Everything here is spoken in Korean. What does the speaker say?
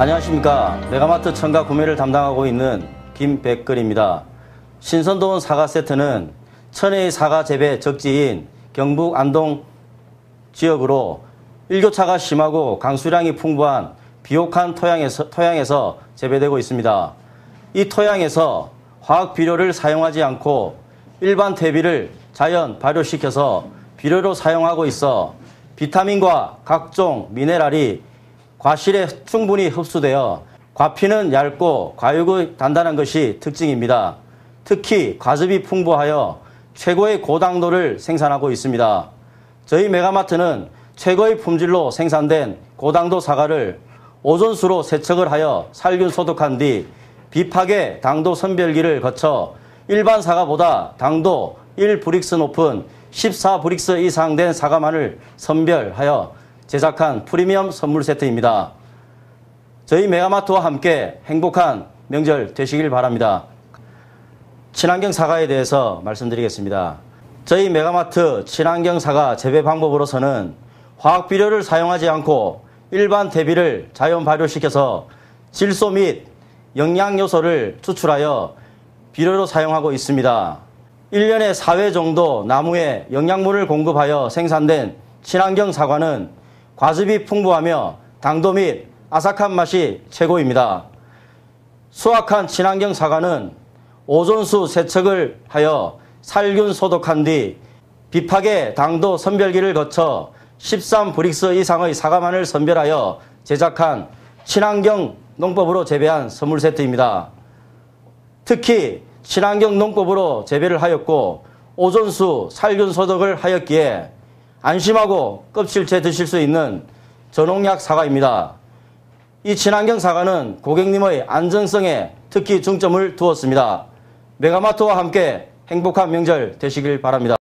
안녕하십니까. 메가마트 청가 구매를 담당하고 있는 김백글입니다. 신선도원 사과 세트는 천혜의 사과 재배 적지인 경북 안동 지역으로 일교차가 심하고 강수량이 풍부한 비옥한 토양에서, 토양에서 재배되고 있습니다. 이 토양에서 화학 비료를 사용하지 않고 일반 퇴비를 자연 발효시켜서 비료로 사용하고 있어 비타민과 각종 미네랄이 과실에 충분히 흡수되어 과피는 얇고 과육이 단단한 것이 특징입니다. 특히 과즙이 풍부하여 최고의 고당도를 생산하고 있습니다. 저희 메가마트는 최고의 품질로 생산된 고당도 사과를 오존수로 세척을 하여 살균 소독한 뒤 비파계 당도 선별기를 거쳐 일반 사과보다 당도 1브릭스 높은 14브릭스 이상 된 사과만을 선별하여 제작한 프리미엄 선물 세트입니다. 저희 메가마트와 함께 행복한 명절 되시길 바랍니다. 친환경 사과에 대해서 말씀드리겠습니다. 저희 메가마트 친환경 사과 재배 방법으로서는 화학 비료를 사용하지 않고 일반 대비를 자연 발효시켜서 질소 및 영양 요소를 추출하여 비료로 사용하고 있습니다. 1년에 4회 정도 나무에 영양분을 공급하여 생산된 친환경 사과는 과즙이 풍부하며 당도 및 아삭한 맛이 최고입니다. 수확한 친환경 사과는 오존수 세척을 하여 살균 소독한 뒤 비파계 당도 선별기를 거쳐 13브릭스 이상의 사과만을 선별하여 제작한 친환경 농법으로 재배한 선물 세트입니다. 특히 친환경 농법으로 재배를 하였고 오존수 살균 소독을 하였기에 안심하고 껍질째 드실 수 있는 전홍약 사과입니다. 이 친환경 사과는 고객님의 안전성에 특히 중점을 두었습니다. 메가마트와 함께 행복한 명절 되시길 바랍니다.